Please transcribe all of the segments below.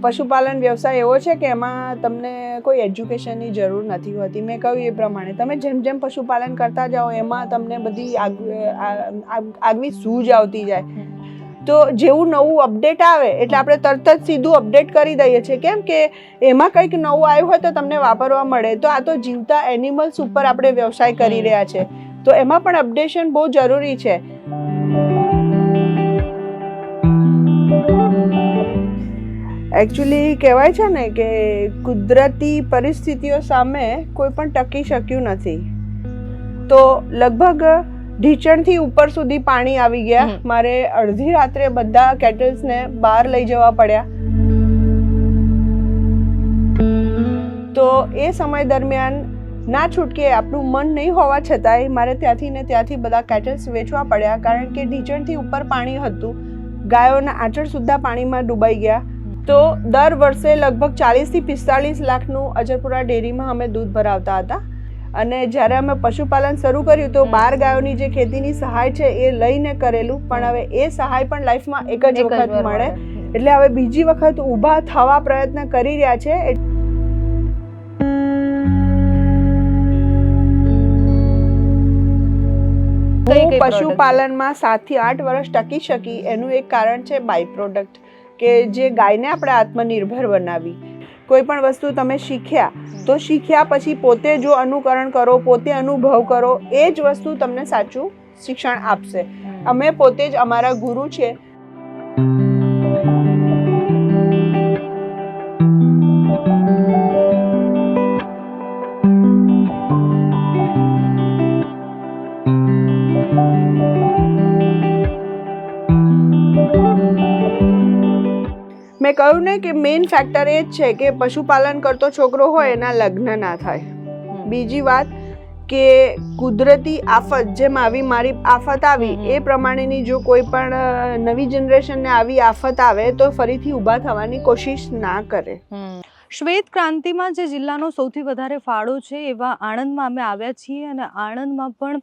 પશુપાલન વ્યવસાય એવો છે કે એમાં તમને કોઈ એજ્યુકેશનની જરૂર નથી હોતી. મેં કહ્યું એ પ્રમાણે. તમે જેમ જેમ પશુપાલન કરતા જાઓ, એમાં તમને બધી આગવી સૂઝ આવતી જાય. તો જેવું નવું અપડેટ આવે, એટલે આપણે તરત જ સીધું અપડેટ કરી દઈએ છીએ. કેમ કે એમાં કંઈક નવું આવ્યું હોય તો તમને વાપરવા મળે. તો આ તો જીવતા એનિમલ્સ ઉપર આપણે વ્યવસાય કરી રહ્યા છે. તો એમાં પણ અપડેશન બહુ જરૂરી છે. એકચ્યુઅલી કહેવાય છે ને કે કુદરતી પરિસ્થિતિઓ સામે કોઈ પણ ટકી શક્યું નથી. તો લગભગ ઢીચણથી ઉપર સુધી પાણી આવી ગયા. મારે અડધી રાત્રે બધા કેટલ્સને બહાર લઈ જવા પડ્યા. તો એ સમય દરમિયાન ના છૂટકે આપણું મન નહીં હોવા છતાંય મારે ત્યાંથી ને ત્યાંથી બધા કેટલ્સ વેચવા પડ્યા. કારણ કે ઢીચણથી ઉપર પાણી હતું. ગાયોના આંચળ સુદ્ધા પાણીમાં ડૂબાઈ ગયા. તો દર વર્ષે લગભગ ચાલીસથી પિસ્તાળીસ લાખનું અજરપુરા ડેરીમાં અમે દૂધ ભરાવતા હતા. અને જ્યારે અમે પશુપાલન શરૂ કર્યું તો બાર ગાયોની જે ખેતીની સહાય છે એ લઈને કરેલું પણ હવે એ સહાય પણ લાઈફમાં એક જ વખત મળે. એટલે હવે બીજી વખત ઊભા થવા પ્રયત્ન કરી રહ્યા છે. હું પશુપાલનમાં સાતથી આઠ વર્ષ ટકી શકી એનું એક કારણ છે બાય પ્રોડક્ટ કે જે ગાયને આપણે આત્મનિર્ભર બનાવી. કોઈ પણ વસ્તુ તમે શીખ્યા તો શીખ્યા પછી પોતે જો અનુકરણ કરો પોતે અનુભવ કરો એ જ વસ્તુ તમને સાચું શિક્ષણ આપશે. અમે પોતે જ અમારા ગુરુ છે મેં કહ્યું ને કે મેઇન ફેક્ટર એ જ છે કે પશુપાલન કરતો છોકરો હોય એના લગ્ન ના થાય. બીજી વાત કે કુદરતી આફત જેમ આવી મારી આફત આવી એ પ્રમાણેની જો કોઈ પણ નવી જનરેશનને આવી આફત આવે તો ફરીથી ઊભા થવાની કોશિશ ના કરે. શ્વેત ક્રાંતિમાં જે જિલ્લાનો સૌથી વધારે ફાળો છે એવા આણંદમાં અમે આવ્યા છીએ અને આણંદમાં પણ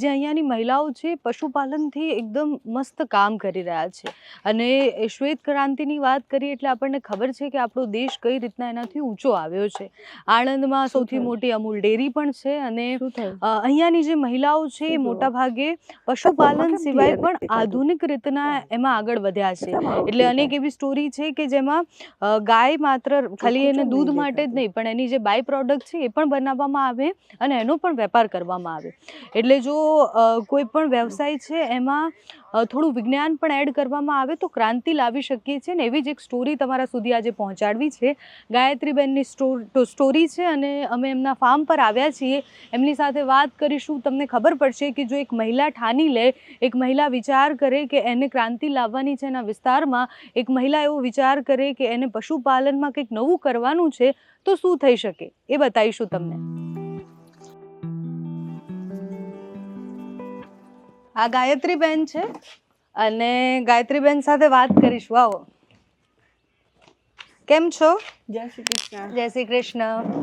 જે અહીંયાની મહિલાઓ છે પશુપાલનથી એકદમ મસ્ત કામ કરી રહ્યા છે. અને શ્વેત ક્રાંતિની વાત કરીએ એટલે આપણને ખબર છે કે આપણો દેશ કઈ રીતના એનાથી ઊંચો આવ્યો છે. આણંદમાં સૌથી મોટી અમૂલ ડેરી પણ છે અને અહીંયાની જે મહિલાઓ છે એ મોટાભાગે મોટા ભાગે પશુપાલન સિવાય પણ આધુનિક રીતના એમાં આગળ વધ્યા છે. એટલે અનેક એવી સ્ટોરી છે કે જેમાં ગાય માત્ર ખાલી એને દૂધ માટે જ નહીં પણ એની જે બાય પ્રોડક્ટ છે એ પણ બનાવવામાં આવે અને એનો પણ વેપાર કરવામાં આવે. એટલે જો કોઈ પણ વ્યવસાય છે એમાં થોડું વિજ્ઞાન પણ એડ કરવામાં આવે તો ક્રાંતિ લાવી શકીએ છીએ ને એવી જ એક સ્ટોરી તમારા સુધી આજે પહોંચાડવી છે. ગાયત્રીબેનની સ્ટો સ્ટોરી છે અને અમે એમના ફાર્મ પર આવ્યા છીએ. એમની સાથે વાત કરીશું. તમને ખબર પડશે કે જો એક મહિલા ઠાની લે, એક મહિલા વિચાર કરે કે એને ક્રાંતિ લાવવાની છે એના વિસ્તારમાં, એક મહિલા એવો વિચાર કરે કે એને પશુપાલનમાં કંઈક નવું કરવાનું છે, તો શું થઈ શકે? એ બતાવીશું તમને. આ ગાયત્રીબેન છે. અને ગાયત્રીબેન સાથે વાત કરીશું. આવો. કેમ છો? જય શ્રી કૃષ્ણ. જય શ્રી કૃષ્ણ.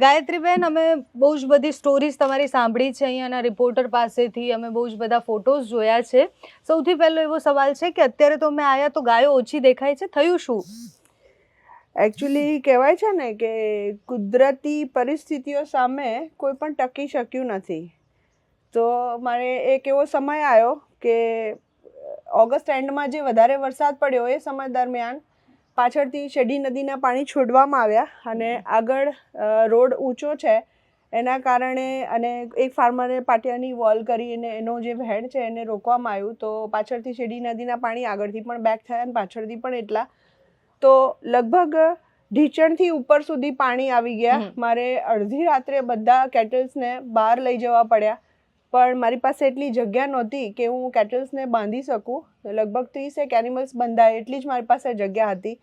ગાયત્રીબેન અમે બહુ જ બધી સ્ટોરીઝ તમારી સાંભળી છે અહીંયાના રિપોર્ટર પાસેથી. અમે બહુ જ બધા ફોટોઝ જોયા છે. સૌથી પહેલો એવો સવાલ છે કે અત્યારે તો અમે આયા તો ગાયો ઓછી દેખાય છે. થયું શું? એકચ્યુઅલી કહેવાય છે ને કે કુદરતી પરિસ્થિતિઓ સામે કોઈ પણ ટકી શક્યું નથી. તો મારે એક એવો સમય આવ્યો કે ઓગસ્ટ એન્ડમાં જે વધારે વરસાદ પડ્યો એ સમય દરમિયાન પાછળથી શેડી નદીના પાણી છોડવામાં આવ્યા અને આગળ રોડ ઊંચો છે. એના કારણે અને એક ફાર્મરે પાટિયાની વોલ કરીને એનો જે વહેણ છે એને રોકવામાં આવ્યું. તો પાછળથી શેડી નદીના પાણી આગળથી પણ બેક થયા અને પાછળથી પણ એટલા. તો લગભગ ઢીચણથી ઉપર સુધી પાણી આવી ગયા. મારે અડધી રાત્રે બધા કેટલ્સને બહાર લઈ જવા પડ્યા. પણ મારી પાસે એટલી જગ્યા નહોતી કે હું કેટલ્સને બાંધી શકું. લગભગ ત્રીસેક એનિમલ્સ બંધાય એટલી જ મારી પાસે જગ્યા હતી.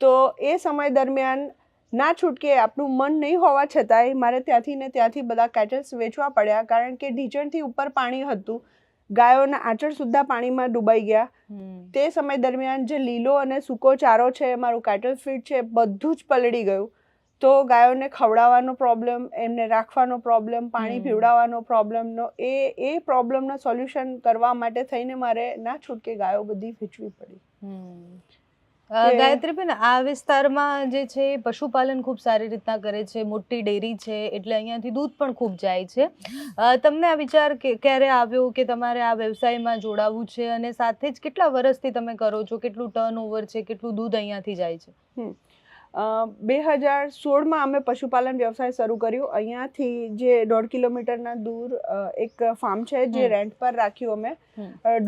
તો એ સમય દરમિયાન ના છૂટકે આપણું મન નહીં હોવા છતાંય મારે ત્યાંથી ને ત્યાંથી બધા કેટલ્સ વેચવા પડ્યા કારણ કે ઢીચણથી ઉપર પાણી હતું. ગાયોના આંચળ સુદ્ધા પાણીમાં ડૂબાઈ ગયા. તે સમય દરમિયાન જે લીલો અને સૂકો ચારો છે મારું કેટલ ફીડ છે બધું જ પલળી ગયું. તો ગાયોને ખવડાવવાનો પ્રોબ્લેમ એમને રાખવાનો પ્રોબ્લેમ પાણી. પીવડાવવાનો પ્રોબ્લેમનો એ એ પ્રોબ્લેમનો સોલ્યુશન કરવા માટે થઈને મારે ના છૂટકે ગાયો બધી વેચવી પડી. ગાયત્રીબેન આ વિસ્તારમાં જે છે પશુપાલન ખૂબ સારી રીતના કરે છે મોટી ડેરી છે એટલે અહીંયાથી દૂધ પણ ખૂબ જાય છે. તમને આ વિચાર ક્યારે આવ્યો કે તમારે આ વ્યવસાયમાં જોડાવવું છે? અને સાથે જ કેટલા વર્ષથી તમે કરો છો? કેટલું ટર્ન ઓવર છે? કેટલું દૂધ અહીંયાથી જાય છે? બે હજાર સોળમાં અમે પશુપાલન વ્યવસાય શરૂ કર્યું. અહીંયાથી જે દોઢ કિલોમીટરના દૂર એક ફાર્મ છે જે રેન્ટ પર રાખ્યું અમે.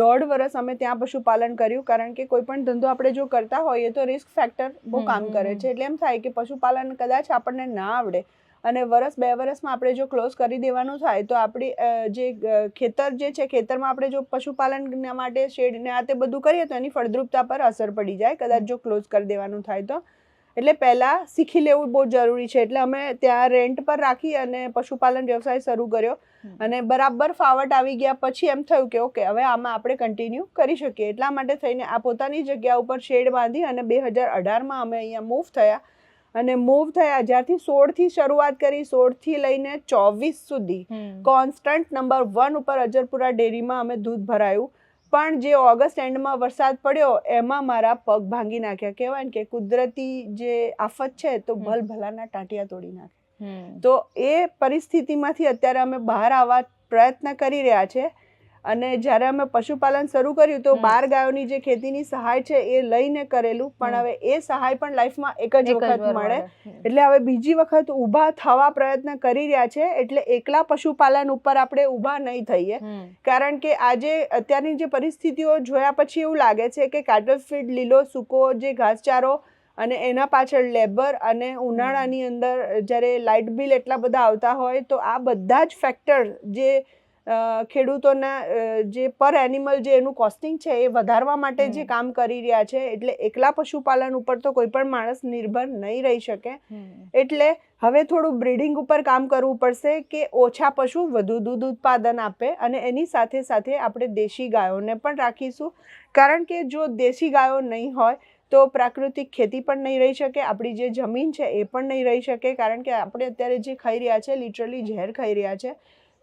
દોઢ વર્ષ અમે ત્યાં પશુપાલન કર્યું. કારણ કે કોઈ પણ ધંધો આપણે જો કરતા હોઈએ તો રિસ્ક ફેક્ટર બહુ કામ કરે છે. એટલે એમ થાય કે પશુપાલન કદાચ આપણને ના આવડે અને વરસ બે વર્ષમાં આપણે જો ક્લોઝ કરી દેવાનું થાય તો આપણી જે ખેતર જે છે ખેતરમાં આપણે જો પશુપાલન માટે શેડ ને આ તે બધું કરીએ તો એની ફળદ્રુપતા પર અસર પડી જાય. કદાચ જો ક્લોઝ કરી દેવાનું થાય તો. એટલે પહેલાં શીખી લેવું બહુ જરૂરી છે. એટલે અમે ત્યાં રેન્ટ પર રાખી અને પશુપાલન વ્યવસાય શરૂ કર્યો. અને બરાબર ફાવટ આવી ગયા પછી એમ થયું કે ઓકે હવે આમાં આપણે કન્ટિન્યુ કરી શકીએ. એટલા માટે થઈને આ પોતાની જગ્યા ઉપર શેડ બાંધી અને બે હજાર અઢારમાં અમે અહીંયા મૂવ થયા. અને મૂવ થયા જ્યારથી સોળથી શરૂઆત કરી સોળથી લઈને ચોવીસ સુધી કોન્સ્ટન્ટ નંબર વન ઉપર અજરપુરા ડેરીમાં અમે દૂધ ભરાયું. પણ જે ઓગસ્ટ એન્ડમાં વરસાદ પડ્યો એમાં મારા પગ ભાંગી નાખ્યા. કહેવાય ને કે કુદરતી જે આફત છે તો. ભલ ભલાના ટાંટિયા તોડી નાખે. તો એ પરિસ્થિતિમાંથી અત્યારે અમે બહાર આવવા પ્રયત્ન કરી રહ્યા છે. અને જ્યારે અમે પશુપાલન શરૂ કર્યું તો બાર ગાયોની જે ખેતીની સહાય છે એ લઈને કરેલું પણ હવે એ સહાય પણ લાઈફમાં એક જ વખત મળે. એટલે હવે બીજી વખત ઊભા થવા પ્રયત્ન કરી રહ્યા છે એટલે એકલા પશુપાલન ઉપર આપણે ઊભા નહીં થઈએ. કારણ કે આજે અત્યારની જે પરિસ્થિતિઓ જોયા પછી એવું લાગે છે કે કાટલ ફીડ લીલો સૂકો જે ઘાસચારો અને એના પાછળ લેબર અને ઉનાળાની અંદર જ્યારે લાઇટ બિલ એટલા બધા આવતા હોય તો આ બધા જ ફેક્ટર જે ખેડૂતોના જે પર એનિમલ જે એનું કોસ્ટિંગ છે એ વધારવા માટે જે કામ કરી રહ્યા છે એટલે એકલા પશુપાલન ઉપર તો કોઈ પણ માણસ નિર્ભર નહીં રહી શકે. એટલે હવે થોડું બ્રીડિંગ ઉપર કામ કરવું પડશે કે ઓછા પશુ વધુ દૂધ ઉત્પાદન આપે અને એની સાથે સાથે આપણે દેશી ગાયોને પણ રાખીશું. કારણ કે જો દેશી ગાયો નહીં હોય તો પ્રાકૃતિક ખેતી પણ નહીં રહી શકે આપણી જે જમીન છે એ પણ નહીં રહી શકે. કારણ કે આપણે અત્યારે જે ખાઈ રહ્યા છે લિટરલી ઝેર ખાઈ રહ્યા છે.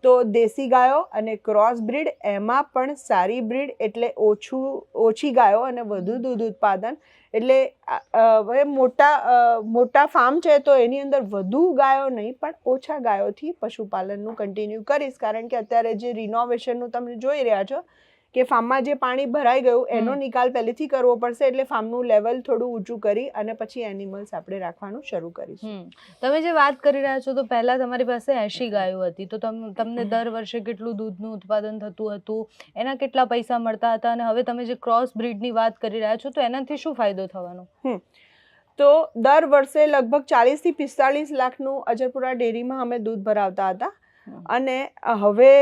તો દેશી ગાયો અને ક્રોસ બ્રીડ, એમાં પણ સારી બ્રીડ એટલે ઓછું, ઓછી ગાયો અને વધુ દૂધ ઉત્પાદન. એટલે હવે મોટા મોટા ફાર્મ છે તો એની અંદર વધુ ગાયો નહીં, પણ ઓછા ગાયોથી પશુપાલનનું કન્ટિન્યુ કરીશ. કારણ કે અત્યારે જે રિનોવેશનનું તમે જોઈ રહ્યા છો કે ફાર્મમાં જે પાણી ભરાઈ ગયું એનો નિકાલ પહેલેથી કરવો પડશે એટલે ફાર્મનું લેવલ થોડું ઊંચું કરી અને પછી એનિમલ્સ આપણે રાખવાનું શરૂ કરીશું. તમે જે વાત કરી રહ્યા છો તો પહેલા તમારી પાસે એંશી ગાયો હતી. તો તમ તમને દર વર્ષે કેટલું દૂધનું ઉત્પાદન થતું હતું? એના કેટલા પૈસા મળતા હતા? અને હવે તમે જે ક્રોસ બ્રીડની વાત કરી રહ્યા છો તો એનાથી શું ફાયદો થવાનો? તો દર વર્ષે લગભગ ચાલીસથી પિસ્તાળીસ લાખનું અજરપુરા ડેરીમાં અમે દૂધ ભરાવતા હતા. અને હવે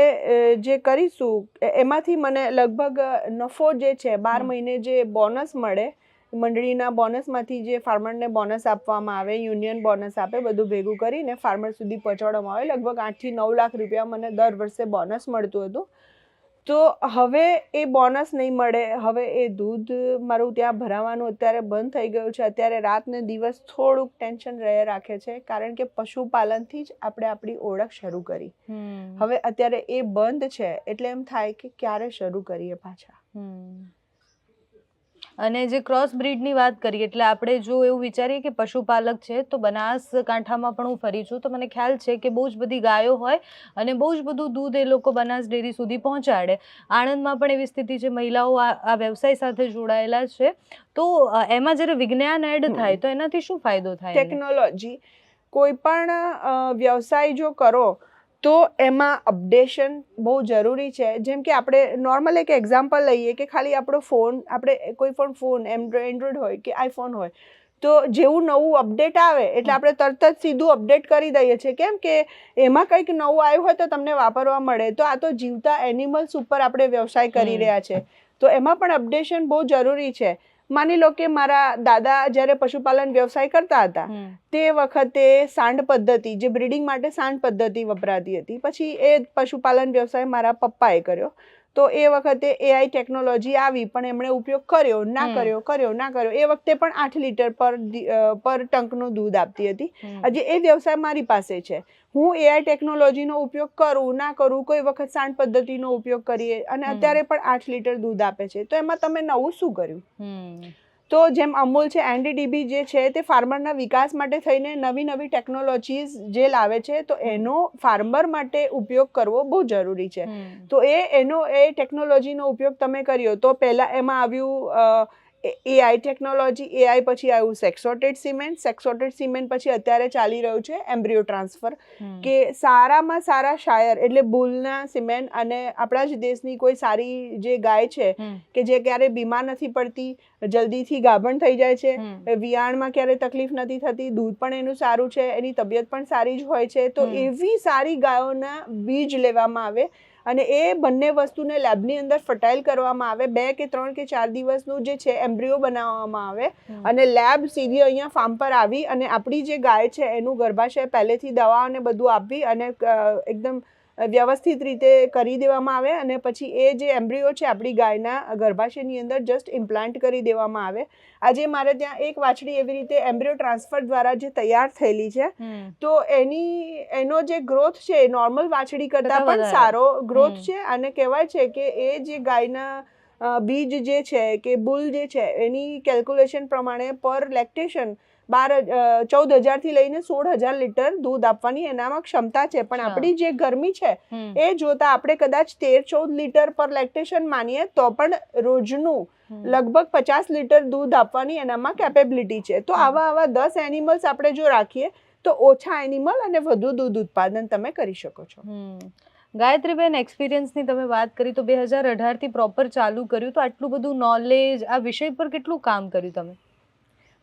જે કરીશું એમાંથી મને લગભગ નફો જે છે બાર મહિને જે બોનસ મળે મંડળીના બોનસમાંથી જે ફાર્મરને બોનસ આપવામાં આવે યુનિયન બોનસ આપે બધું ભેગું કરીને ફાર્મર સુધી પહોંચાડવામાં આવે. લગભગ આઠથી નવ લાખ રૂપિયા મને દર વર્ષે બોનસ મળતું હતું. તો હવે એ બોનસ નહીં મળે. હવે એ દૂધ મારું ત્યાં ભરાવાનું અત્યારે બંધ થઈ ગયું છે. અત્યારે રાત ને દિવસ થોડુંક ટેન્શન રહે રાખે છે કારણ કે પશુપાલનથી જ આપણે આપણી ઓળખ શરૂ કરી. હવે અત્યારે એ બંધ છે એટલે એમ થાય કે ક્યારે શરૂ કરીએ પાછા. અને જે ક્રોસ બ્રીડની વાત કરીએ એટલે આપણે જો એવું વિચારીએ કે પશુપાલક છે તો બનાસકાંઠામાં પણ હું ફરી છું તો મને ખ્યાલ છે કે બહુ જ બધી ગાયો હોય અને બહુ જ બધું દૂધ એ લોકો બનાસ ડેરી સુધી પહોંચાડે. આણંદમાં પણ એવી સ્થિતિ છે મહિલાઓ આ આ વ્યવસાય સાથે જોડાયેલા છે. તો એમાં જ્યારે વિજ્ઞાન એડ થાય તો એનાથી શું ફાયદો થાય? ટેકનોલોજી કોઈ પણ વ્યવસાય જો કરો તો એમાં અપડેશન બહુ જરૂરી છે. જેમ કે આપણે નોર્મલ એક એક્ઝામ્પલ લઈએ કે ખાલી આપણો ફોન આપણે કોઈ પણ ફોન એન્ડ્રોઈડ હોય કે આઈફોન હોય તો જેવું નવું અપડેટ આવે એટલે આપણે તરત જ સીધું અપડેટ કરી દઈએ છીએ. કેમ કે એમાં કંઈક નવું આવ્યું હોય તો તમને વાપરવા મળે. તો આ તો જીવતા એનિમલ્સ ઉપર આપણે વ્યવસાય કરી રહ્યા છે. તો એમાં પણ અપડેશન બહુ જરૂરી છે. માની લો કે મારા દાદા જ્યારે પશુપાલન વ્યવસાય કરતા હતા તે વખતે સાંડ પદ્ધતિ જે બ્રીડિંગ માટે સાંડ પદ્ધતિ વપરાતી હતી. પછી એ પશુપાલન વ્યવસાય મારા પપ્પાએ કર્યો. તો એ વખતે એઆઈ ટેકનોલોજી આવી પણ એમણે ઉપયોગ કર્યો ના કર્યો કર્યો ના કર્યો. એ વખતે પણ આઠ લીટર પર પર ટંકનું દૂધ આપતી હતી. હજી એ વ્યવસાય મારી પાસે છે. હું એઆઈ ટેકનોલોજીનો ઉપયોગ કરું ના કરું કોઈ વખત સાંડ પદ્ધતિનો ઉપયોગ કરીએ અને અત્યારે પણ આઠ લીટર દૂધ આપે છે. તો એમાં તમે નવું શું કર્યું. તો જેમ અમૂલ છે એનડીડીબી જે છે તે ફાર્મરના વિકાસ માટે થઈને નવી નવી ટેકનોલોજીસ જે લાવે છે તો એનો ફાર્મર માટે ઉપયોગ કરવો બહુ જરૂરી છે. તો એ એનો એ ટેકનોલોજીનો ઉપયોગ તમે કર્યો તો પહેલાં એમાં આવ્યું એઆઈ ટેકનોલોજી એઆઈ પછી આવ્યું સેક્સોટેડ સિમેન્ટ સેક્સોટેડ સિમેન્ટ પછી અત્યારે ચાલી રહ્યું છે એમ્બ્રિયો ટ્રાન્સફર કે સારામાં સારા શાયર એટલે બુલના સિમેન્ટ અને આપણા જ દેશની કોઈ સારી જે ગાય છે કે જે ક્યારે બીમાર નથી પડતી જલ્દીથી ગાભણ થઈ જાય છે વિયાણમાં ક્યારે તકલીફ નથી થતી દૂધ પણ એનું સારું છે એની તબિયત પણ સારી જ હોય છે તો એવી સારી ગાયોના બીજ લેવામાં આવે અને એ બંને વસ્તુને લેબની અંદર ફર્ટાઇલ કરવામાં આવે. બે કે ત્રણ કે ચાર દિવસનું જે છે એમ્બ્રિયો બનાવવામાં આવે. અને લેબ સીધી અહીંયા ફાર્મ પર આવી અને આપણી જે ગાય છે એનું ગર્ભાશય પહેલેથી દવા અને બધું આપી અને એકદમ વ્યવસ્થિત રીતે કરી દેવામાં આવે અને પછી એ જે એમ્બ્રિયો છે આપણી ગાયના ગર્ભાશયની અંદર જસ્ટ ઇમ્પ્લાન્ટ કરી દેવામાં આવે. આજે મારે ત્યાં એક વાછડી એવી રીતે એમ્બ્રિયો ટ્રાન્સફર દ્વારા જે તૈયાર થયેલી છે તો એની એનો જે ગ્રોથ છે એ નોર્મલ વાછડી કરતાં કરતાં પણ સારો ગ્રોથ છે અને કહેવાય છે કે એ જે ગાયના બીજ જે છે કે બુલ જે છે એની કેલ્ક્યુલેશન પ્રમાણે પર લેક્ટેશન બાર ચૌદ ચૌદ હજારથી લઈને સોળ હજાર લીટર દૂધ આપવાની એનામાં ક્ષમતા છે. પણ આપણી જે ગરમી છે એ જોતા આપણે કદાચ તેર ચૌદ લીટર પર લેક્ટેશન માનીએ તો પણ રોજનું લગભગ પચાસ લીટર દૂધ આપવાની એનામાં કેપેબિલિટી છે. તો આવા આવા દસ એનિમલ્સ આપણે જો રાખીએ તો ઓછા એનિમલ અને વધુ દૂધ ઉત્પાદન તમે કરી શકો છો. ગાયત્રીબેન એક્સપિરિયન્સની તમે વાત કરી તો બે હજાર અઢારથી પ્રોપર ચાલુ કર્યું. તો આટલું બધું નોલેજ આ વિષય પર કેટલું કામ કર્યું તમે?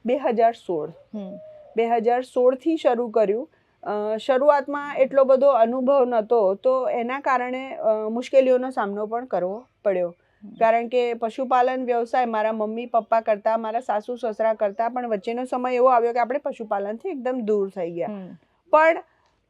બે હજાર સોળ. બે હજાર સોળથી શરૂ કર્યું. શરૂઆતમાં એટલો બધો અનુભવ નહોતો તો એના કારણે મુશ્કેલીઓનો સામનો પણ કરવો પડ્યો. કારણ કે પશુપાલન વ્યવસાય મારા મમ્મી પપ્પા કરતા મારા સાસુ સસરા કરતા પણ વચ્ચેનો સમય એવો આવ્યો કે આપણે પશુપાલનથી એકદમ દૂર થઈ ગયા. પણ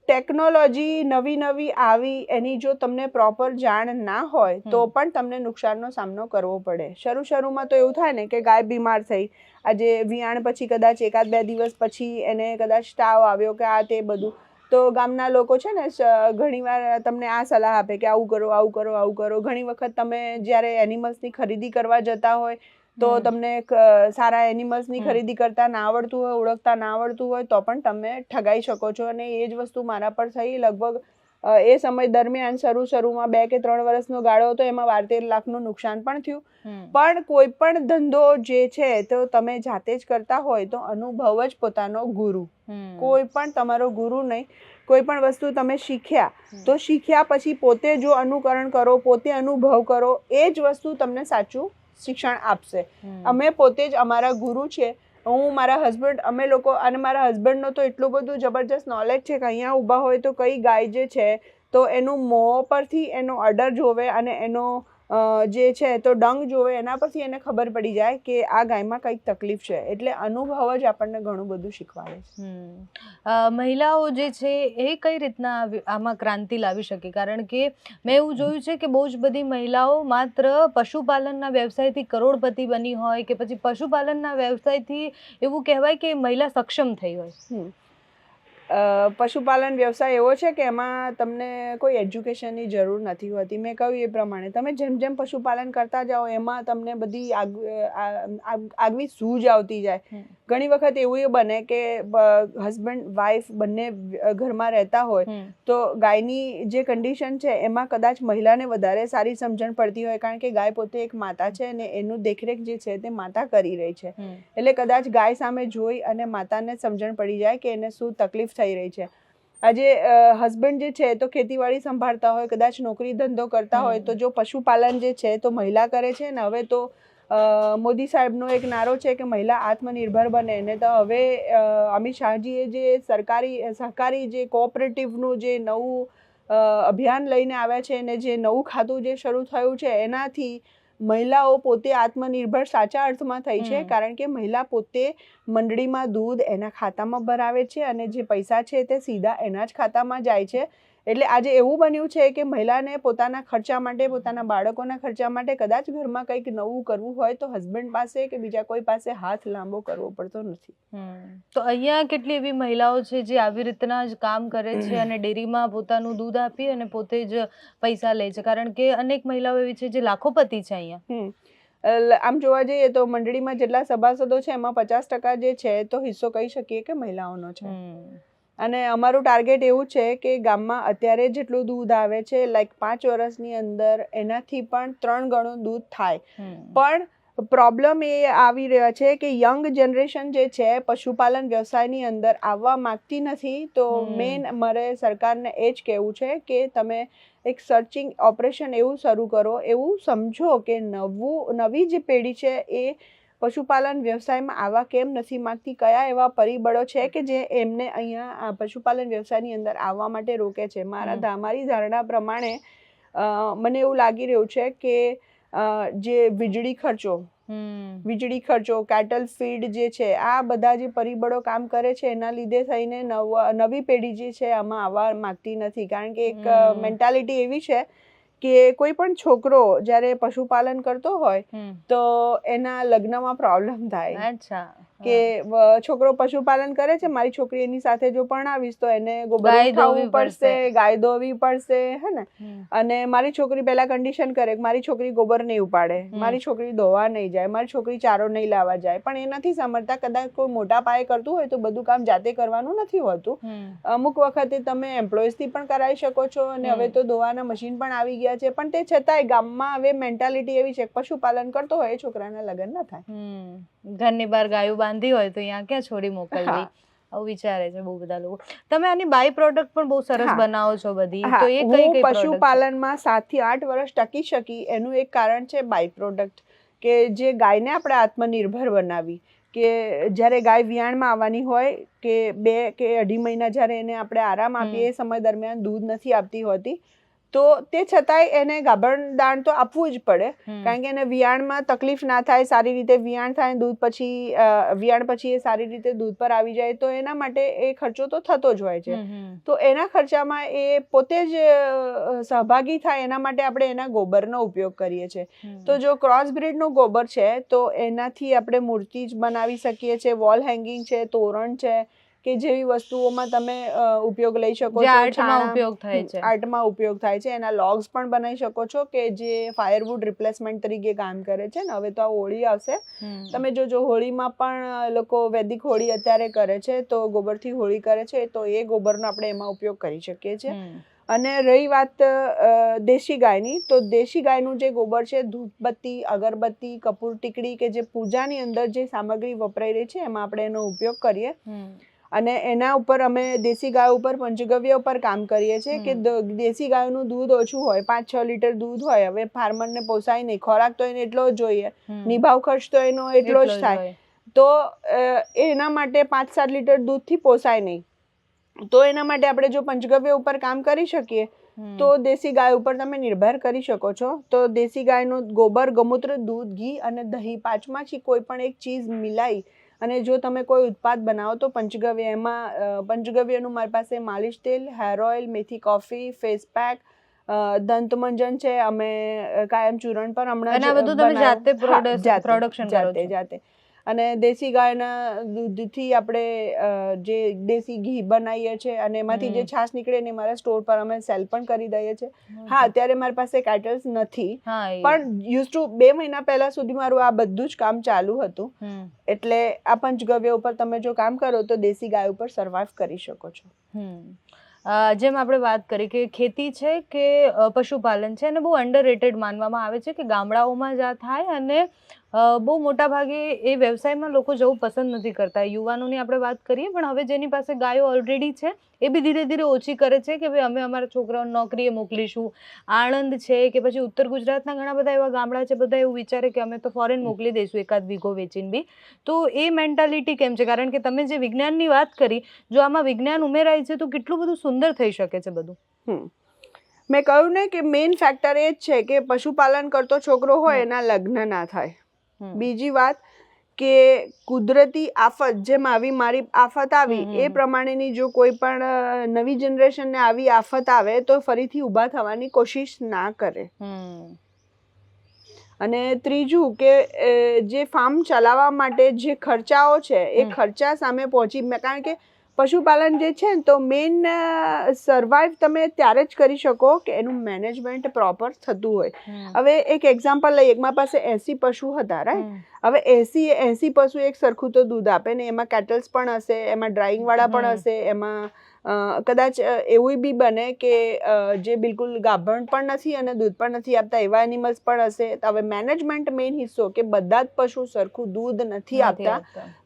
ટેકનોલોજી નવી નવી આવી એની જો તમને પ્રોપર જાણ ના હોય તો પણ તમને નુકસાનનો સામનો કરવો પડે. શરૂ શરૂમાં તો એવું થાય ને કે ગાય બીમાર થઈ આજે વિયાણ પછી કદાચ એકાદ બે દિવસ પછી એને કદાચ તાવ આવ્યો કે આ તે બધું. તો ગામના લોકો છે ને ઘણીવાર તમને આ સલાહ આપે કે આવું કરો આવું કરો આવું કરો. ઘણી વખત તમે જ્યારે એનિમલ્સની ખરીદી કરવા જતા હોય તો તમને સારા એનિમલ્સની. ખરીદી કરતા ના આવડતું હોય ઓળખતા ના આવડતું હોય તો પણ તમે ઠગાઈ શકો છો. અને એ જ વસ્તુ મારા પર થઈ. લગભગ એ સમય દરમિયાન શરૂ શરૂમાં બે કે ત્રણ વર્ષનો ગાળો હતો એમાં બાર તેર લાખનું નુકસાન પણ થયું. પણ કોઈ પણ ધંધો જે છે તો તમે જાતે જ કરતા હોય તો અનુભવ જ પોતાનો ગુરુ. કોઈ પણ તમારો ગુરુ નહીં. કોઈ પણ વસ્તુ તમે શીખ્યા તો શીખ્યા પછી પોતે જો અનુકરણ કરો પોતે અનુભવ કરો એ જ વસ્તુ તમને સાચું શિક્ષણ આપશે. અમે પોતે જ અમારા ગુરુ છે. હું મારા હસબન્ડ અમે લોકો અને મારા હસબન્ડનો તો એટલું બધું જબરજસ્ત નોલેજ છે કે અહીંયા ઊભા હોય તો કઈ ગાય જે છે તો એનું મોં પરથી એનો અડર જોવે અને એનો જે છે તો ડંગ જોવે એના પરથી એને ખબર પડી જાય કે આ ગાયમાં કંઈક તકલીફ છે. એટલે અનુભવ જ આપણને ઘણું બધું શીખવાડે છે. મહિલાઓ જે છે એ કઈ રીતના આમાં ક્રાંતિ લાવી શકે? કારણ કે મેં એવું જોયું છે કે બહુ જ બધી મહિલાઓ માત્ર પશુપાલનના વ્યવસાયથી કરોડપતિ બની હોય કે પછી પશુપાલનના વ્યવસાયથી એવું કહેવાય કે મહિલા સક્ષમ થઈ હોય. પશુપાલન વ્યવસાય એવો છે કે એમાં તમને કોઈ એજ્યુકેશનની જરૂર નથી હોતી. મેં કહ્યું એ પ્રમાણે. તમે જેમ જેમ પશુપાલન કરતા જાઓ એમાં તમને બધી આગવી સૂઝ આવતી જાય. ઘણી વખત એવું એ બને કે હસબન્ડ વાઈફ બંને ઘરમાં રહેતા હોય. તો ગાયની જે કન્ડિશન છે એમાં કદાચ મહિલાને વધારે સારી સમજણ પડતી હોય કારણ કે ગાય પોતે એક માતા છે અને એનું દેખરેખ જે છે તે માતા કરી રહી છે. એટલે કદાચ ગાય સામે જોઈ અને માતાને સમજણ પડી જાય કે એને શું તકલીફ થઈ રહી છે. આજે હસબન્ડ જે છે તો ખેતીવાડી સંભાળતા હોય કદાચ નોકરી ધંધો કરતા હોય તો જો પશુપાલન જે છે તો મહિલા કરે છે ને હવે તો મોદી સાહેબનો એક નારો છે કે મહિલા આત્મનિર્ભર બને. ને તો હવે અમિત શાહજીએ જે સરકારી સહકારી જે કોઓપરેટિવનું જે નવું અભિયાન લઈને આવ્યા છે ને જે નવું ખાતું જે શરૂ થયું છે એનાથી મહિલાઓ પોતે આત્મનિર્ભર સાચા અર્થમાં થઈ છે કારણ કે મહિલા પોતે મંડળીમાં દૂધ એના ખાતામાં ભરાવે છે અને જે પૈસા છે તે સીધા એના જ ખાતામાં જાય છે. એટલે આજે એવું બન્યું છે કે મહિલાને પોતાના ખર્ચા માટે પોતાના બાળકોના ખર્ચા માટે કદાચ ઘરમાં કંઈક નવું કરવું હોય તો હસબન્ડ પાસે કે બીજા કોઈ પાસે હાથ લાંબો કરવો પડતો નથી. તો અહીંયા કેટલી એવી મહિલાઓ છે જે આવી રીતના જ કામ કરે છે અને ડેરીમાં પોતાનું દૂધ આપી અને પોતે જ પૈસા લે છે. કારણ કે અનેક મહિલાઓ એવી છે જે લાખોપતિ છે અહીંયા. આમ જોવા જઈએ તો મંડળીમાં જેટલા સભાસદો છે એમાં પચાસ ટકા જે છે તો હિસ્સો કહી શકીએ કે મહિલાઓનો છે. અને અમારું ટાર્ગેટ એવું છે કે ગામમાં અત્યારે જેટલું દૂધ આવે છે લાઈક પાંચ વર્ષની અંદર એનાથી પણ ત્રણ ગણું દૂધ થાય. પણ પ્રોબ્લેમ એ આવી રહ્યો છે કે યંગ જનરેશન જે છે પશુપાલન વ્યવસાયની અંદર આવવા માંગતી નથી. તો મેઇન મેન મારે સરકારને એ જ કહેવું છે કે તમે એક સર્ચિંગ ઓપરેશન એવું શરૂ કરો એવું સમજો કે નવું નવી જે પેઢી છે એ પશુપાલન વ્યવસાયમાં આવા કેમ નથી માંગતી? કયા એવા પરિબળો છે કે જે એમને અહીંયા આ પશુપાલન વ્યવસાયની અંદર આવવા માટે રોકે છે? મારા. મારી ધારણા પ્રમાણે મને એવું લાગી રહ્યું છે કે જે વીજળી ખર્ચો વીજળી ખર્ચો કેટલ ફીડ જે છે આ બધા જે પરિબળો કામ કરે છે એના લીધે થઈને નવ નવી પેઢી જે છે આમાં આવવા માંગતી નથી. કારણ કે એક મેન્ટાલિટી એવી છે કે કોઈ પણ છોકરો જ્યારે પશુપાલન કરતો હોય તો એના લગ્નમાં પ્રોબ્લેમ થાય. અચ્છા. કે છોકરો પશુપાલન કરે છે મારી છોકરી એની સાથે જો ભણાવીશ તો એને ગોબર ખાવું પડશે. ગાય દોવી પડશે હે ને? અને મારી છોકરી પહેલા કન્ડિશન કરે મારી છોકરી ગોબર નહીં ઉપાડે મારી છોકરી ધોવા નહીં જાય મારી છોકરી ચારો નહીં લાવવા જાય. પણ એ નથી સમજતા કદાચ કોઈ મોટા પાયે કરતું હોય તો બધું કામ જાતે કરવાનું નથી હોતું. અમુક વખતે તમે એમ્પ્લોઈઝથી પણ કરાવી શકો છો અને હવે તો ધોવાના મશીન પણ આવી ગયા છે પણ તે છતાંય ગામમાં હવે મેન્ટાલિટી એવી છે પશુપાલન કરતો હોય એ છોકરાના લગ્ન ના થાય. ઘરની બહાર ગાયો બાંધી હોય તો અહીંયા ક્યાં છોડી મોકલવી? આવું વિચારે છે બહુ બધા લોકો. તમે આની બાય પ્રોડક્ટ પણ બહુ સરસ બનાવો છો બધી. તો એ કઈ કઈ પશુપાલનમાં સાતથી આઠ વર્ષ ટકી શકી. એનું એક કારણ છે બાય પ્રોડક્ટ કે જે ગાયને આપણે આત્મનિર્ભર બનાવી. કે જ્યારે ગાય વિયાણમાં આવવાની હોય કે બે કે અઢી મહિના જ્યારે એને આપણે આરામ આપીએ એ સમય દરમિયાન દૂધ નથી આપતી હોતી તો તે છતાંય એને ગાભણ દાણ તો આપવું જ પડે. કારણ કે એને વિયાણમાં તકલીફ ના થાય સારી રીતે વિયાણ થાય દૂધ પછી વિયાણ પછી એ સારી રીતે દૂધ પર આવી જાય તો એના માટે એ ખર્ચો તો થતો જ હોય છે. તો એના ખર્ચામાં એ પોતે જ સહભાગી થાય એના માટે આપણે એના ગોબરનો ઉપયોગ કરીએ છીએ. તો જો ક્રોસ બ્રીડનું ગોબર છે તો એનાથી આપણે મૂર્તિ જ બનાવી શકીએ છીએ વોલ હેંગિંગ છે તોરણ છે કે જેવી વસ્તુઓમાં તમે ઉપયોગ લઈ શકો છો આર્ટમાં ઉપયોગ થાય છે. આર્ટમાં ઉપયોગ થાય છે. એના લોગ્સ પણ બનાવી શકો છો કે જે ફાયરવુડ રિપ્લેસમેન્ટ તરીકે કામ કરે છે ને હવે તો આ હોળી આવશે. તમે તમે જોજો હોળીમાં પણ લોકો વૈદિક હોળી અત્યારે કરે છે તો ગોબરથી હોળી કરે છે તો એ ગોબરનો આપણે એમાં ઉપયોગ કરી શકીએ છીએ. અને રહી વાત દેશી ગાયની તો દેશી ગાયનું જે ગોબર છે ધૂપબત્તી અગરબત્તી કપૂર ટીકડી કે જે પૂજાની અંદર જે સામગ્રી વપરાઈ રહી છે એમાં આપણે એનો ઉપયોગ કરીએ. અને એના ઉપર અમે દેશી ગાય ઉપર પંચગવ્ય ઉપર કામ કરીએ છીએ કે દેશી ગાયનું દૂધ ઓછું હોય પાંચ છ લીટર દૂધ હોય હવે ફાર્મરને પોસાય નહીં ખોરાક તો એને એટલો જ જોઈએ નિભાવ ખર્ચ તો એનો એટલો જ થાય. તો એના માટે પાંચ સાત લીટર દૂધથી પોસાય નહીં. તો એના માટે આપણે જો પંચગવ્ય ઉપર કામ કરી શકીએ તો દેશી ગાય ઉપર તમે નિર્ભર કરી શકો છો. તો દેશી ગાયનું ગોબર ગમૂત્ર દૂધ ઘી અને દહીં પાંચમાંથી કોઈ પણ એક ચીજ મિલાઈ અને જો તમે કોઈ ઉત્પાદ બનાવો તો પંચગવ્ય એમાં પંચગવ્યનું મારી પાસે માલિશ તેલ હેર ઓઇલ મેથી કોફી ફેસ પેક દંતમંજન છે અમે કાયમ ચૂરણ પર હમણાં. જાતે પ્રોડક્શન જાતે? જાતે અને દેશી ગાયના દૂધથી આપણે જે દેશી ઘી બનાવીએ છીએ અને એમાંથી જે. છાશ નીકળે ને મારા સ્ટોર પર અમે સેલ પણ કરી દઈએ છીએ. હા અત્યારે મારી પાસે કેટલ્સ નથી. પણ યુઝ ટુ બે મહિના પહેલા સુધી મારું આ બધું જ કામ ચાલુ હતું. એટલે આ પંચગવ્ય ઉપર તમે જો કામ કરો તો દેશી ગાય ઉપર સર્વાઈવ કરી શકો છો. જેમ આપણે વાત કરી કે ખેતી છે કે પશુપાલન છે અને બહુ અંડર માનવામાં આવે છે કે ગામડાઓમાં જ આ થાય અને બહુ મોટા ભાગે એ વ્યવસાયમાં લોકો જવું પસંદ નથી કરતા. યુવાનોની આપણે વાત કરીએ પણ હવે જેની પાસે ગાયો ઓલરેડી છે એ બી ધીરે ધીરે ઓછી કરે છે કે ભાઈ અમે અમારા છોકરાઓને નોકરીએ મોકલીશું. આણંદ છે કે પછી ઉત્તર ગુજરાતના ઘણા બધા એવા ગામડા છે બધા એવું વિચારે કે અમે તો ફોરેન મોકલી દઈશું એકાદ વીઘો વેચીને બી. તો એ મેન્ટાલિટી કેમ છે? કારણ કે તમે જે વિજ્ઞાનની વાત કરી જો આમાં વિજ્ઞાન ઉમેરાય છે તો કેટલું બધું સુંદર થઈ શકે છે બધું. મેં કહ્યું ને કે મેઇન ફેક્ટર એ જ છે કે પશુપાલન કરતો છોકરો હોય એના લગ્ન ના થાય. બીજી વાત કે કુદરતી આફત જેમ આવી મારી આફત આવી એ પ્રમાણેની જો કોઈ પણ નવી જનરેશનને આવી આફત આવે તો ફરીથી ઊભા થવાની કોશિશ ના કરે. હમ. અને ત્રીજું કે જે ફાર્મ ચલાવવા માટે જે ખર્ચાઓ છે એ ખર્ચા સામે પહોંચી કારણ કે પશુપાલન જે છે ને તો મેઇન સર્વાઈવ તમે ત્યારે જ કરી શકો કે એનું મેનેજમેન્ટ પ્રોપર થતું હોય. હવે એક એક્ઝામ્પલ લઈએ એકમાં પાસે એસી પશુ હતા રાઈટ હવે એસી એસી પશુ એક સરખું તો દૂધ આપે ને એમાં કેટલ્સ પણ હશે એમાં ડ્રાઈંગ વાળા પણ હશે એમાં કદાચ એવું બી બને કે જે બિલકુલ ગાભણ પણ નથી અને દૂધ પણ નથી આપતા એવા એનિમલ્સ પણ હશે. તો હવે મેનેજમેન્ટ મેઇન હિસ્સો કે બધા જ પશુ સરખું દૂધ નથી આપતા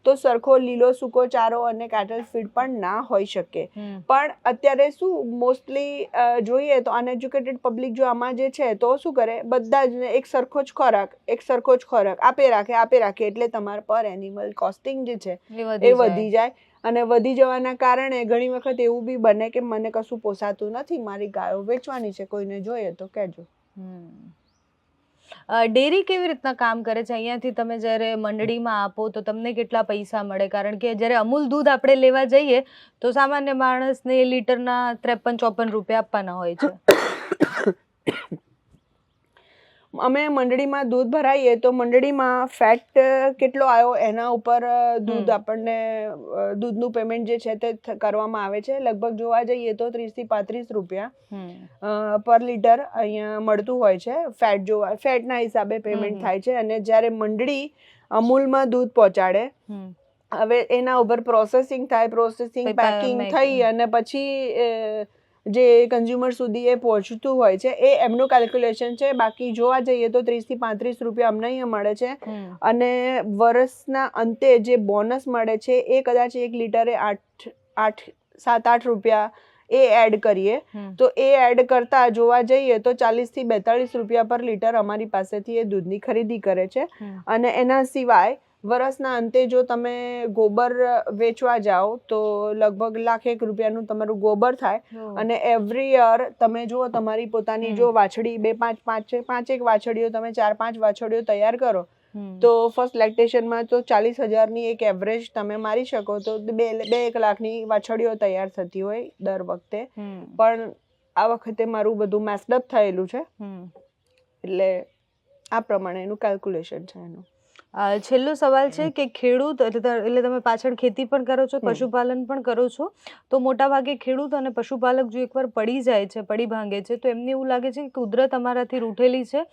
તો સરખો લીલો સૂકો ચારો અને કેટલ ફીડ પણ ના હોઈ શકે. પણ અત્યારે શું મોસ્ટલી જોઈએ તો અનએજ્યુકેટેડ પબ્લિક જો આમાં જે છે તો શું કરે? બધા જ એક સરખો જ ખોરાક એક સરખો જ ખોરાક આપે રાખે આપે રાખે એટલે તમારા પર એનિમલ કોસ્ટિંગ જે છે એ વધી જાય. અને વધી જવાના કારણે ઘણી વખત એવું બી બને કે મને કશું પોસાતું નથી મારી ગાયો વેચવાની છે કોઈને જોઈએ તો કહેજો. ડેરી કેવી રીતના કામ કરે છે? અહીંયાથી તમે જ્યારે મંડળીમાં આપો તો તમને કેટલા પૈસા મળે? કારણ કે જ્યારે અમૂલ દૂધ આપણે લેવા જઈએ તો સામાન્ય માણસને લીટરના ત્રેપન ચોપન રૂપિયા આપવાના હોય છે. અમે મંડળીમાં દૂધ ભરાઈએ તો મંડળીમાં ફેટ કેટલો આવ્યો? એના ઉપર દૂધ આપણને દૂધનું પેમેન્ટ જે છે તે કરવામાં આવે છે. લગભગ જોવા જઈએ તો ત્રીસથી પાંત્રીસ રૂપિયા. પર લીટર અહીંયા મળતું હોય છે. ફેટ જોવા ફેટના હિસાબે પેમેન્ટ થાય છે અને જ્યારે મંડળી અમૂલમાં દૂધ પહોંચાડે. હવે એના ઉપર પ્રોસેસિંગ થાય પ્રોસેસિંગ પેકિંગ થઈ અને પછી જે કન્ઝ્યુમર સુધી એ પહોંચતું હોય છે એ એમનું કેલ્ક્યુલેશન છે. બાકી જોવા જઈએ તો ત્રીસથી પાંત્રીસ રૂપિયા અમને અહીંયા મળે છે. અને વર્ષના અંતે જે બોનસ મળે છે એ કદાચ એક લીટરે આઠ આઠ સાત આઠ રૂપિયા એ એડ કરીએ. તો એ એડ કરતા જોવા જઈએ તો ચાલીસથી બેતાળીસ રૂપિયા પર લીટર અમારી પાસેથી એ દૂધની ખરીદી કરે છે. અને એના સિવાય વરસના અંતે જો તમે ગોબર વેચવા જાઓ તો લગભગ લાખેક રૂપિયાનું તમારું ગોબર થાય. અને એવરી યર તમે જો તમારી પોતાની જો વાછડી બે પાંચ પાંચ પાંચેક વાછડીઓ તમે ચાર પાંચ વાછડીઓ તૈયાર કરો તો ફર્સ્ટ લેક્ટેશનમાં તો ચાલીસ હજારની એક એવરેજ તમે મારી શકો તો બે બે એક લાખની વાછડીઓ તૈયાર થતી હોય દર વખતે. પણ આ વખતે મારું બધું મેસ્ડઅપ થયેલું છે. એટલે આ પ્રમાણે એનું કેલ્ક્યુલેશન છે એનું. છેલ્લો સવાલ છે કે ખેડૂત એટલે તમે પાછળ ખેતી પણ કરો છો પશુપાલન પણ કરો છો તો મોટા ભાગે ખેડૂત અને પશુપાલક જો એકવાર પડી જાય છે પડી ભાંગે છે તો એમને એવું લાગે છે કે કુદરત અમારાથી રૂઠેલી છે.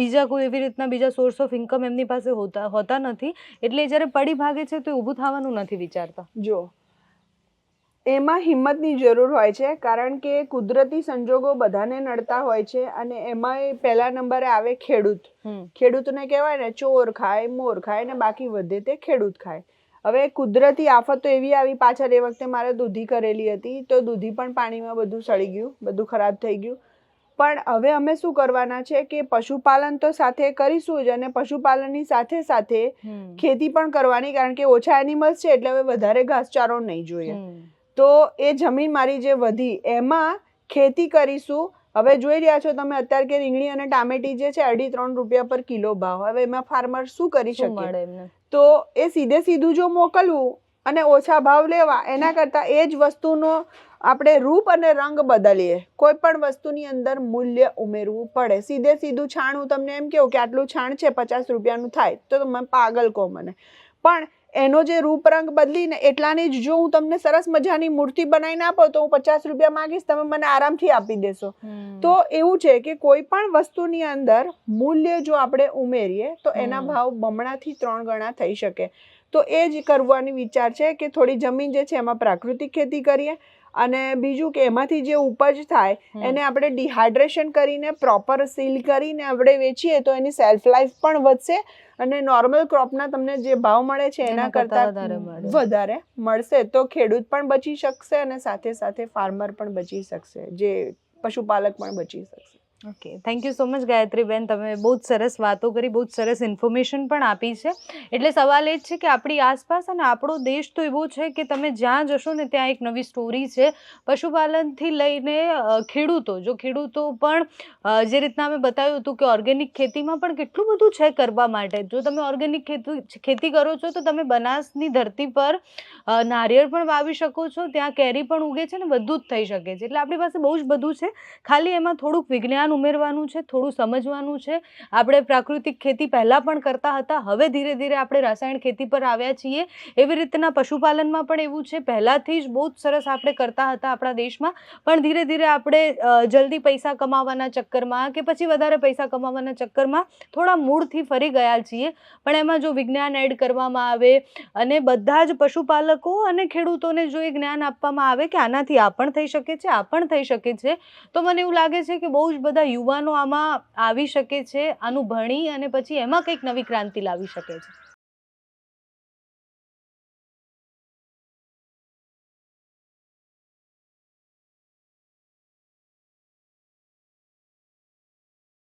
બીજા કોઈ એવી રીતના બીજા સોર્સ ઓફ ઇન્કમ એમની પાસે હોતા હોતા નથી. એટલે જ્યારે પડી ભાગે છે તો એ ઊભું થવાનું નથી વિચારતા. જો એમાં હિંમતની જરૂર હોય છે કારણ કે કુદરતી સંજોગો બધાને નડતા હોય છે અને એમાંય પહેલા નંબરે આવે ખેડૂત. ખેડૂતને કહેવાય ને ચોર ખાય મોર ખાય ને બાકી વધે તે ખેડૂત ખાય. હવે કુદરતી આફતો એવી આવી પાછળ એ વખતે મારે દૂધી કરેલી હતી તો દૂધી પણ પાણીમાં બધું સળી ગયું બધું ખરાબ થઈ ગયું. પણ હવે અમે શું કરવાના છે કે પશુપાલન તો સાથે કરીશું જ અને પશુપાલનની સાથે સાથે ખેતી પણ કરવાની કારણ કે ઓછા એનિમલ્સ છે એટલે હવે વધારે ઘાસચારો નહીં જોઈએ. તો એ જમીન મારી જે વધી એમાં ખેતી કરીશું. હવે જોઈ રહ્યા છો તમે અત્યારે કે રીંગણી અને ટામેટી જે છે અઢી ત્રણ રૂપિયા પર કિલો ભાવ. હવે એમાં ફાર્મર શું કરી શકે? તો એ સીધે સીધું જો મોકલવું અને ઓછા ભાવ લેવા એના કરતાં એ જ વસ્તુનો આપણે રૂપ અને રંગ બદલીએ. કોઈ પણ વસ્તુની અંદર મૂલ્ય ઉમેરવું પડે. સીધે સીધું છાણ હું તમને એમ કહું કે આટલું છાણ છે પચાસ રૂપિયાનું થાય તો તમે પાગલ કહો મને. પણ એનો જે રૂપ રંગ બદલીને એટલાની જ જો હું તમને સરસ મજાની મૂર્તિ બનાવીને આપો તો હું પચાસ રૂપિયા માંગીશ તમે મને આરામથી આપી દેશો. તો એવું છે કે કોઈ પણ વસ્તુની અંદર મૂલ્ય જો આપણે ઉમેરીએ તો એના ભાવ બમણાથી ત્રણ ગણા થઈ શકે. તો એ જ કરવાની વિચાર છે કે થોડી જમીન જે છે એમાં પ્રાકૃતિક ખેતી કરીએ અને બીજું કે એમાંથી જે ઉપજ થાય એને આપણે ડિહાઇડ્રેશન કરીને પ્રોપર સીલ કરીને આપણે વેચીએ તો એની સેલ્ફ લાઈફ પણ વધશે અને નોર્મલ ક્રોપના તમને જે ભાવ મળે છે એના કરતાં. વધારે મળશે તો ખેડૂત પણ બચી શકશે અને સાથે સાથે ફાર્મર પણ બચી શકશે જે પશુપાલક પણ બચી શકશે okay thank you so much Gayatriben તમે બહુ જ સરસ વાતો કરી, બહુ જ સરસ ઇન્ફોર્મેશન પણ આપી છે. એટલે સવાલ એ જ છે કે આપણી આસપાસ અને આપણો દેશ તો એવો છે કે તમે જ્યાં જશો ને ત્યાં એક નવી સ્ટોરી છે. પશુપાલનથી લઈને ખેડૂતો, જો ખેડૂતો પણ જે રીતના અમે બતાવ્યું હતું કે ઓર્ગેનિક ખેતીમાં પણ કેટલું બધું છે કરવા માટે. જો તમે ઓર્ગેનિક ખેતી ખેતી કરો છો તો તમે બનાસની ધરતી પર નારિયેળ પણ વાવી શકો છો. ત્યાં કેરી પણ ઉગે છે ને બધું જ થઈ શકે છે. એટલે આપણી પાસે બહુ જ બધું છે. ખાલી એમાં થોડુંક વિજ્ઞાન વિજ્ઞાન ઉમેરવાનું છે, થોડું સમજવાનું છે. આપણે પ્રાકૃતિક ખેતી પહેલાં પણ કરતા હતા, હવે ધીરે ધીરે આપણે રાસાયણ ખેતી પર આવ્યા છીએ. એવી રીતના પશુપાલનમાં પણ એવું છે, પહેલાંથી જ બહુ જ સરસ આપણે કરતા હતા આપણા દેશમાં. પણ ધીરે ધીરે આપણે જલ્દી પૈસા કમાવાના ચક્કરમાં કે પછી વધારે પૈસા કમાવાના ચક્કરમાં થોડા મૂળથી ફરી ગયા છીએ. પણ એમાં જો વિજ્ઞાન એડ કરવામાં આવે અને બધા જ પશુપાલકો અને ખેડૂતોને જો એ જ્ઞાન આપવામાં આવે કે આનાથી આ પણ થઈ શકે છે, આ પણ થઈ શકે છે, તો મને એવું લાગે છે કે બહુ જ બધા યુવાનો આમાં આવી શકે છે આનું ભણી અને પછી એમાં કંઈક નવી ક્રાંતિ લાવી શકે છે.